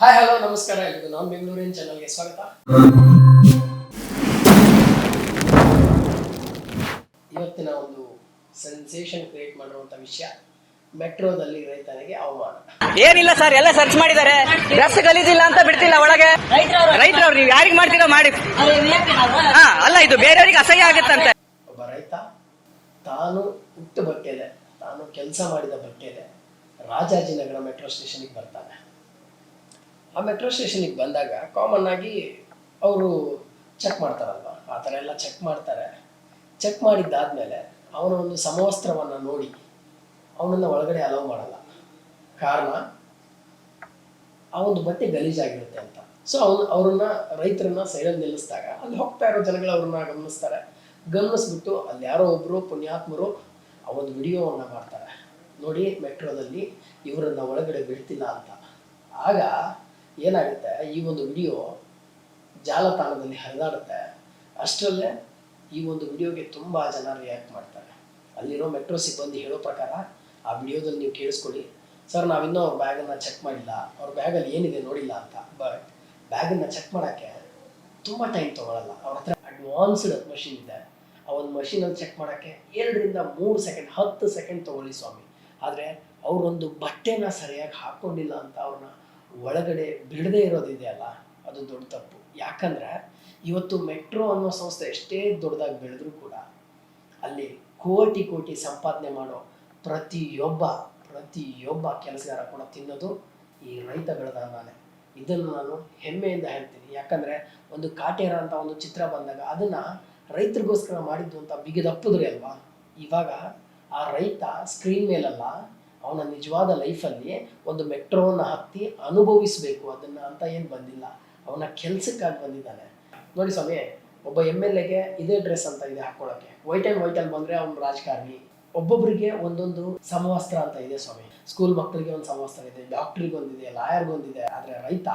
Hi hello ನಮಸ್ಕಾರ. ಇದು ನಾನ್ ಬೆಂಗಳೂರಿನ ಚಾನಲ್ಗೆ ಸ್ವಾಗತ. ಇವತ್ತಿನ ಒಂದು ಸೆನ್ಸೇಷನ್ ಕ್ರಿಯೇಟ್ ಮಾಡುವಂತ ವಿಷಯ ಮೆಟ್ರೋದಲ್ಲಿ ರೈತನಿಗೆ ಅವಮಾನ ಏನಿಲ್ಲ ಸರ್ ಎಲ್ಲ ಸರ್ಚ್ ಮಾಡಿದ್ದಾರೆ. ಡ್ರೆಸ್ ಗಲೀಜಿಲ್ಲ ಅಂತ ಬಿಡ್ತಿಲ್ಲ ಒಳಗೆ. ರೈತರವ್ರು ನೀವು ಯಾರಿಗೆ ಮಾಡ್ತೀರೋ ಮಾಡಿ. ಹಾ ಅಲ್ಲ ಇದು ಬೇರೆಯವರಿಗೆ ಅಸಹ್ಯ ಆಗುತ್ತಂತೆ. ಒಬ್ಬ ರೈತ ತಾನು ಹುಟ್ಟು ಇದೆ ತಾನು ಕೆಲಸ ಮಾಡಿದ ಬಟ್ಟೆಲೆ ರಾಜಾಜಿನಗರ ಮೆಟ್ರೋ ಸ್ಟೇಷನ್ಗೆ ಬರ್ತಾನೆ. ಆ ಮೆಟ್ರೋ ಸ್ಟೇಷನಿಗೆ ಬಂದಾಗ ಕಾಮನ್ ಆಗಿ ಅವರು ಚೆಕ್ ಮಾಡ್ತಾರಲ್ವ? ಆ ಥರ ಎಲ್ಲ ಚೆಕ್ ಮಾಡ್ತಾರೆ. ಚೆಕ್ ಮಾಡಿದ್ದಾದ್ಮೇಲೆ ಅವನ ಒಂದು ಸಮವಸ್ತ್ರವನ್ನು ನೋಡಿ ಅವನನ್ನ ಒಳಗಡೆ ಅಲೋ ಮಾಡಲ್ಲ. ಕಾರಣ ಆ ಒಂದು ಬಟ್ಟೆ ಗಲೀಜಾಗಿರುತ್ತೆ ಅಂತ. ಸೊ ಅವನು, ಅವ್ರನ್ನ, ರೈತರನ್ನ ಸೈಡಲ್ಲಿ ನಿಲ್ಲಿಸಿದಾಗ ಅಲ್ಲಿ ಹೋಗ್ತಾ ಇರೋ ಜನಗಳು ಅವ್ರನ್ನ ಗಮನಿಸ್ತಾರೆ. ಗಮನಿಸ್ಬಿಟ್ಟು ಅಲ್ಲಿ ಯಾರೋ ಒಬ್ಬರು ಪುಣ್ಯಾತ್ಮರು ಆ ಒಂದು ವಿಡಿಯೋವನ್ನ ಮಾಡ್ತಾರೆ. ನೋಡಿ ಮೆಟ್ರೋದಲ್ಲಿ ಇವರನ್ನ ಒಳಗಡೆ ಬಿಡ್ತಿಲ್ಲ ಅಂತ. ಆಗ ಏನಾಗುತ್ತೆ? ಈ ಒಂದು ವಿಡಿಯೋ ಜಾಲತಾಣದಲ್ಲಿ ಹರಿದಾಡುತ್ತೆ. ಅಷ್ಟರಲ್ಲೇ ಈ ಒಂದು ವಿಡಿಯೋಗೆ ತುಂಬ ಜನ ರಿಯಾಕ್ಟ್ ಮಾಡ್ತಾರೆ. ಅಲ್ಲಿರೋ ಮೆಟ್ರೋ ಸಿಬ್ಬಂದಿ ಹೇಳೋ ಪ್ರಕಾರ ಆ ವಿಡಿಯೋದಲ್ಲಿ ನೀವು ಕೇಳಿಸ್ಕೊಳ್ಳಿ. ಸರ್, ನಾವಿನ್ನೂ ಅವ್ರ ಬ್ಯಾಗನ್ನು ಚೆಕ್ ಮಾಡಿಲ್ಲ. ಅವ್ರ ಬ್ಯಾಗಲ್ಲಿ ಏನಿದೆ ನೋಡಿಲ್ಲ ಅಂತ. ಬಟ್ ಬ್ಯಾಗನ್ನು ಚೆಕ್ ಮಾಡೋಕ್ಕೆ ತುಂಬ ಟೈಮ್ ತೊಗೊಳಲ್ಲ. ಅವ್ರ ಹತ್ರ ಅಡ್ವಾನ್ಸ್ಡ್ ಮಷಿನ್ ಇದೆ. ಆ ಒಂದು ಮಷೀನಲ್ಲಿ ಚೆಕ್ ಮಾಡೋಕ್ಕೆ ಎರಡರಿಂದ ಮೂರು ಸೆಕೆಂಡ್ ಹತ್ತು ಸೆಕೆಂಡ್ ತೊಗೊಳ್ಳಿ ಸ್ವಾಮಿ. ಆದರೆ ಅವರೊಂದು ಬಟ್ಟೆನ ಸರಿಯಾಗಿ ಹಾಕ್ಕೊಂಡಿಲ್ಲ ಅಂತ ಅವ್ರನ್ನ ಒಳಗಡೆ ಬಿಡದೇ ಇರೋದಿದೆಯಲ್ಲ ಅದು ದೊಡ್ಡ ತಪ್ಪು. ಯಾಕಂದ್ರೆ ಇವತ್ತು ಮೆಟ್ರೋ ಅನ್ನೋ ಸಂಸ್ಥೆ ಎಷ್ಟೇ ದೊಡ್ಡದಾಗಿ ಬೆಳೆದ್ರೂ ಕೂಡ ಅಲ್ಲಿ ಕೋಟಿ ಕೋಟಿ ಸಂಪಾದನೆ ಮಾಡೋ ಪ್ರತಿಯೊಬ್ಬ ಪ್ರತಿಯೊಬ್ಬ ಕೆಲಸಗಾರ ಕೂಡ ತಿನ್ನೋದು ಈ ರೈತ ಬೆಳೆದ ಅನ್ನನೇ ಇದನ್ನು ನಾನು ಹೆಮ್ಮೆಯಿಂದ ಹೇಳ್ತೀನಿ. ಯಾಕಂದ್ರೆ ಒಂದು ಕಾಟೇರ ಅಂತ ಒಂದು ಚಿತ್ರ ಬಂದಾಗ ಅದನ್ನ ರೈತರಿಗೋಸ್ಕರ ಮಾಡಿದ್ದು ಅಂತ ಬಿಗಿದಪ್ಪದ್ರಿ ಅಲ್ವಾ? ಇವಾಗ ಆ ರೈತ ಸ್ಕ್ರೀನ್ ಮೇಲಲ್ಲ ಅವನ ನಿಜವಾದ ಲೈಫಲ್ಲಿ ಒಂದು ಮೆಟ್ರೋನ ಹತ್ತಿ ಅನುಭವಿಸಬೇಕು, ಅದನ್ನು ಅಂತ ಏನು ಬಂದಿಲ್ಲ. ಅವನ ಕೆಲಸಕ್ಕಾಗಿ ಬಂದಿದ್ದಾನೆ. ನೋಡಿ ಸ್ವಾಮಿ, ಒಬ್ಬ ಎಂ ಎಲ್ ಎಗೆ ಇದೇ ಡ್ರೆಸ್ ಅಂತ ಇದೆ ಹಾಕೊಳ್ಳೋಕ್ಕೆ ವೈಟ್ ಆ್ಯಂಡ್ ವೈಟ್ ಅಲ್ಲಿ ಬಂದ್ರೆ ಅವ್ನು ರಾಜಕಾರಣಿ. ಒಬ್ಬೊಬ್ಬರಿಗೆ ಒಂದೊಂದು ಸಮವಸ್ತ್ರ ಅಂತ ಇದೆ ಸ್ವಾಮಿ. ಸ್ಕೂಲ್ ಮಕ್ಕಳಿಗೆ ಒಂದು ಸಮವಸ್ತ್ರ ಇದೆ ಡಾಕ್ಟ್ರಿಗೆ ಒಂದಿದೆ ಲಾಯರ್ಗೆ ಒಂದಿದೆ ಆದರೆ ರೈತ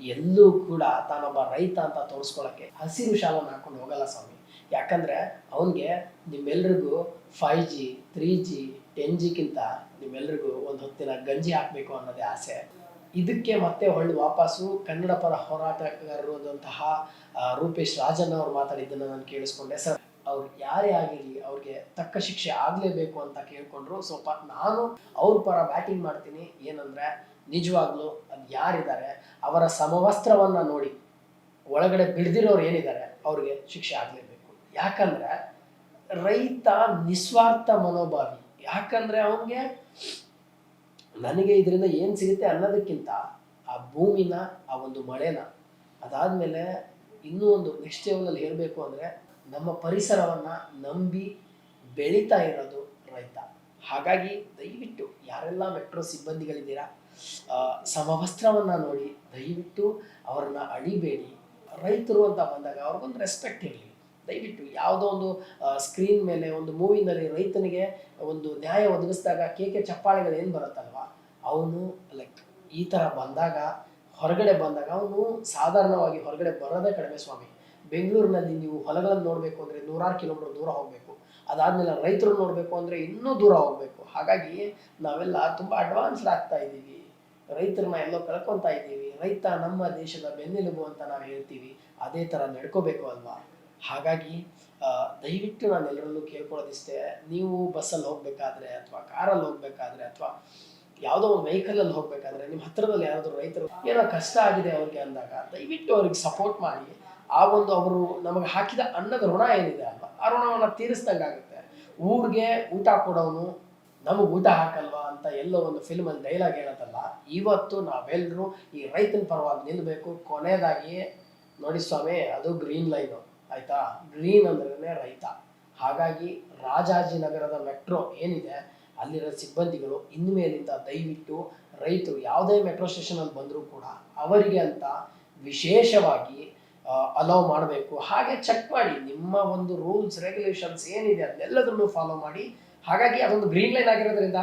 ಎಲ್ಲೂ ಕೂಡ ತಾನೊಬ್ಬ ರೈತ ಅಂತ ತೋರಿಸ್ಕೊಳ್ಳೋಕ್ಕೆ ಹಸಿರು ಶಾಲನ್ನು ಹಾಕೊಂಡು ಹೋಗಲ್ಲ ಸ್ವಾಮಿ. ಯಾಕಂದರೆ ಅವನಿಗೆ ನಿಮ್ಮೆಲ್ರಿಗೂ ಫೈ ಜಿ ತ್ರೀ ಜಿ ಜಿಗಿಂತ ನಿಮ್ಮೆಲ್ರಿಗೂ ಒಂದು ಹೊತ್ತಿನ ಗಂಜಿ ಹಾಕಬೇಕು ಅನ್ನೋದೇ ಆಸೆ. ಇದಕ್ಕೆ ಮತ್ತೆ ಹೊಳ್ಳಿ ವಾಪಸ್ಸು ಕನ್ನಡ ಪರ ಹೋರಾಟಗಾರರು ಆದಂತಹ ರೂಪೇಶ್ ರಾಜನ್ ಅವ್ರು ಮಾತಾಡಿದ್ದನ್ನು ನಾನು ಕೇಳಿಸ್ಕೊಂಡೆ. ಸರ್, ಅವ್ರು ಯಾರೇ ಆಗಿರಲಿ ಅವ್ರಿಗೆ ತಕ್ಕ ಶಿಕ್ಷೆ ಆಗಲೇಬೇಕು ಅಂತ ಕೇಳ್ಕೊಂಡ್ರು. ಸ್ವಲ್ಪ ನಾನು ಅವ್ರ ಪರ ಬ್ಯಾಟಿಂಗ್ ಮಾಡ್ತೀನಿ. ಏನಂದ್ರೆ, ನಿಜವಾಗ್ಲೂ ಅದು ಯಾರಿದ್ದಾರೆ, ಅವರ ಸಮವಸ್ತ್ರವನ್ನ ನೋಡಿ ಒಳಗಡೆ ಬಿಡ್ದಿರೋರು ಏನಿದ್ದಾರೆ, ಅವ್ರಿಗೆ ಶಿಕ್ಷೆ ಆಗಲೇಬೇಕು. ಯಾಕಂದ್ರೆ, ರೈತ ನಿಸ್ವಾರ್ಥ ಮನೋಭಾವಿ. ಯಾಕಂದ್ರೆ ಅವನಿಗೆ ನನಗೆ ಇದರಿಂದ ಏನು ಸಿಗುತ್ತೆ ಅನ್ನೋದಕ್ಕಿಂತ ಆ ಭೂಮಿನ, ಆ ಒಂದು ಮಳೆನ ಅದಾದಮೇಲೆ ಇನ್ನೂ ಒಂದು ನೆಕ್ಸ್ಟ್ ಲೆವೆಲಲ್ಲಿ ಹೇಳಬೇಕು ಅಂದರೆ ನಮ್ಮ ಪರಿಸರವನ್ನು ನಂಬಿ ಬೆಳೀತಾ ಇರೋದು ರೈತ. ಹಾಗಾಗಿ ದಯವಿಟ್ಟು ಯಾರೆಲ್ಲ ಮೆಟ್ರೋ ಸಿಬ್ಬಂದಿಗಳಿದ್ದೀರಾ ಸಮವಸ್ತ್ರವನ್ನು ನೋಡಿ ದಯವಿಟ್ಟು ಅವರನ್ನು ಅಳಿಬೇಡಿ. ರೈತರು ಅಂತ ಬಂದಾಗ ಅವ್ರಿಗೊಂದು ರೆಸ್ಪೆಕ್ಟ್ ಇರಲಿ. ದಯವಿಟ್ಟು ಯಾವುದೋ ಒಂದು ಸ್ಕ್ರೀನ್ ಮೇಲೆ ಒಂದು ಮೂವಿನಲ್ಲಿ ರೈತನಿಗೆ ಒಂದು ನ್ಯಾಯ ಒದಗಿಸಿದಾಗ ಕೇಕೆ ಚಪ್ಪಾಳೆಗಳು ಏನು ಬರುತ್ತಲ್ವಾ? ಅವನು ಲೈಕ್ ಈ ಥರ ಬಂದಾಗ, ಹೊರಗಡೆ ಬಂದಾಗ ಅವನು ಸಾಧಾರಣವಾಗಿ ಹೊರಗಡೆ ಬರೋದೇ ಕಡಿಮೆ ಸ್ವಾಮಿ. ಬೆಂಗಳೂರಿನಲ್ಲಿ ನೀವು ಹೊಲಗಳನ್ನು ನೋಡಬೇಕು ಅಂದರೆ ನೂರಾರು ಕಿಲೋಮೀಟರ್ ದೂರ ಹೋಗಬೇಕು. ಅದಾದಮೇಲೆ ರೈತರು ನೋಡಬೇಕು ಅಂದರೆ ಇನ್ನೂ ದೂರ ಹೋಗಬೇಕು. ಹಾಗಾಗಿ ನಾವೆಲ್ಲ ತುಂಬ ಅಡ್ವಾನ್ಸ್ಡ್ ಆಗ್ತಾ ಇದ್ದೀವಿ. ರೈತರನ್ನ ಎಲ್ಲೋ ಕಳ್ಕೊತಾ ಇದ್ದೀವಿ. ರೈತ ನಮ್ಮ ದೇಶದ ಬೆನ್ನೆಲುಬು ಅಂತ ನಾವು ಹೇಳ್ತೀವಿ. ಅದೇ ಥರ ನಡ್ಕೋಬೇಕು ಅಲ್ವಾ? ಹಾಗಾಗಿ ದಯವಿಟ್ಟು ನಾನು ಎಲ್ಲರಲ್ಲೂ ಕೇಳ್ಕೊಳ್ಳೋದಿಷ್ಟೇ ನೀವು ಬಸ್ಸಲ್ಲಿ ಹೋಗಬೇಕಾದ್ರೆ ಅಥವಾ ಕಾರಲ್ಲಿ ಹೋಗಬೇಕಾದ್ರೆ ಅಥವಾ ಯಾವುದೋ ಒಂದು ವೆಹಿಕಲಲ್ಲಿ ಹೋಗಬೇಕಾದ್ರೆ ನಿಮ್ಮ ಹತ್ರದಲ್ಲಿ ಯಾರಾದರೂ ರೈತರು ಏನೋ ಕಷ್ಟ ಆಗಿದೆ ಅವ್ರಿಗೆ ಅಂದಾಗ ದಯವಿಟ್ಟು ಅವ್ರಿಗೆ ಸಪೋರ್ಟ್ ಮಾಡಿ. ಆ ಒಂದು ಅವರು ನಮಗೆ ಹಾಕಿದ ಅನ್ನದ ಋಣ ಏನಿದೆ ಅಲ್ವಾ, ಆ ಋಣವನ್ನು ತೀರಿಸ್ದಂಗೆ ಆಗುತ್ತೆ. ಊರಿಗೆ ಊಟ ಕೊಡೋನು ನಮಗೆ ಊಟ ಹಾಕಲ್ವಾ ಅಂತ ಎಲ್ಲೋ ಒಂದು ಫಿಲ್ಮಲ್ಲಿ ಡೈಲಾಗ್ ಹೇಳೋದಲ್ಲ, ಇವತ್ತು ನಾವೆಲ್ಲರೂ ಈ ರೈತನ ಪರವಾಗಿ ನಿಲ್ಲಬೇಕು ಕೊನೆಯದಾಗಿ ನೋಡಿ ಸ್ವಾಮಿ, ಅದು ಗ್ರೀನ್ ಲೈನು ಆಯ್ತಾ? ಗ್ರೀನ್ ಅಂದ್ರೆ ರೈತ. ಹಾಗಾಗಿ ರಾಜಾಜಿನಗರದ ಮೆಟ್ರೋ ಏನಿದೆ, ಅಲ್ಲಿರೋ ಸಿಬ್ಬಂದಿಗಳು ಇನ್ಮೇಲಿಂದ ದಯವಿಟ್ಟು ರೈತರು ಯಾವುದೇ ಮೆಟ್ರೋ ಸ್ಟೇಷನಲ್ಲಿ ಬಂದರೂ ಕೂಡ ಅವರಿಗೆ ಅಂತ ವಿಶೇಷವಾಗಿ ಅಲೌ ಮಾಡಬೇಕು. ಹಾಗೆ ಚೆಕ್ ಮಾಡಿ. ನಿಮ್ಮ ಒಂದು ರೂಲ್ಸ್ ರೆಗ್ಯುಲೇಷನ್ಸ್ ಏನಿದೆ ಅದನ್ನೆಲ್ಲದನ್ನು ಫಾಲೋ ಮಾಡಿ. ಹಾಗಾಗಿ ಅದೊಂದು ಗ್ರೀನ್ ಲೈನ್ ಆಗಿರೋದ್ರಿಂದ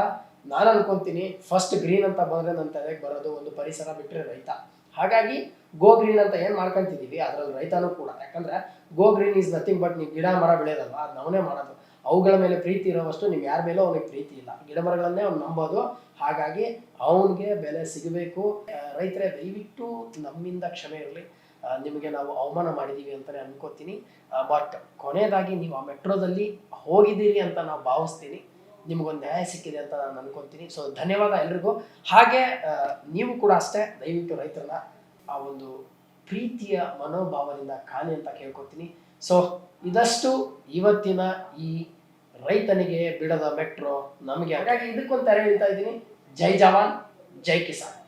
ನಾನು ಅನ್ಕೊಂತೀನಿ ಫಸ್ಟ್ ಗ್ರೀನ್ ಅಂತ ಬಂದ್ರೆ ನನ್ನ ತಲೆಗೆ ಬರೋದು ಒಂದು ಪರಿಸರ ಬಿಟ್ಟರೆ ರೈತ. ಹಾಗಾಗಿ ಗೋ ಗ್ರೀನ್ ಅಂತ ಏನು ಮಾಡ್ಕೊಂತಿದೀವಿ, ಅದರಲ್ಲಿ ರೈತನೂ ಕೂಡ. ಯಾಕಂದ್ರೆ go green is nothing but ನೀವು ಗಿಡ ಮರ ಬೆಳೆಯೋದಲ್ವಾ? ಅದು ನಾವೇ ಮಾಡೋದು. ಅವುಗಳ ಮೇಲೆ ಪ್ರೀತಿ ಇರೋವಷ್ಟು ನೀವು ಯಾರ ಮೇಲೂ ಅವನಿಗೆ ಪ್ರೀತಿ ಇಲ್ಲ. ಗಿಡ ಮರಗಳನ್ನೇ ಅವ್ನು ನಂಬೋದು. ಹಾಗಾಗಿ ಅವನಿಗೆ ಬೆಲೆ ಸಿಗಬೇಕು. ರೈತರೇ, ದಯವಿಟ್ಟು ನಮ್ಮಿಂದ ಕ್ಷಮೆ ಇರಲಿ. ನಿಮಗೆ ನಾವು ಅವಮಾನ ಮಾಡಿದ್ದೀವಿ ಅಂತಲೇ ಅನ್ಕೋತೀನಿ. ಬಟ್ ಕೊನೆಯದಾಗಿ ನೀವು ಆ ಮೆಟ್ರೋದಲ್ಲಿ ಹೋಗಿದ್ದೀರಿ ಅಂತ ನಾವು ಭಾವಿಸ್ತೀನಿ. ನಿಮಗೊಂದು ನ್ಯಾಯ ಸಿಕ್ಕಿದೆ ಅಂತ ನಾನು ಅನ್ಕೊತೀನಿ. ಸೊ ಧನ್ಯವಾದ ಎಲ್ರಿಗೂ. ಹಾಗೆ ನೀವು ಕೂಡ ಅಷ್ಟೇ ದಯವಿಟ್ಟು ರೈತರನ್ನ ಆ ಒಂದು ಪ್ರೀತಿಯ ಮನೋಭಾವದಿಂದ ಕಾಣಿ ಅಂತ ಕೇಳ್ಕೊತೀನಿ. ಸೊ ಇದಷ್ಟು ಇವತ್ತಿನ ಈ ರೈತನಿಗೆ ಬಿಡದ ಮೆಟ್ರೋ ನಮಗೆ. ಹಾಗಾಗಿ ಇದಕ್ಕೊಂದು ತರ ಹೇಳ್ತಾ ಇದ್ದೀನಿ. ಜೈ ಜವಾನ್, ಜೈ ಕಿಸಾನ್.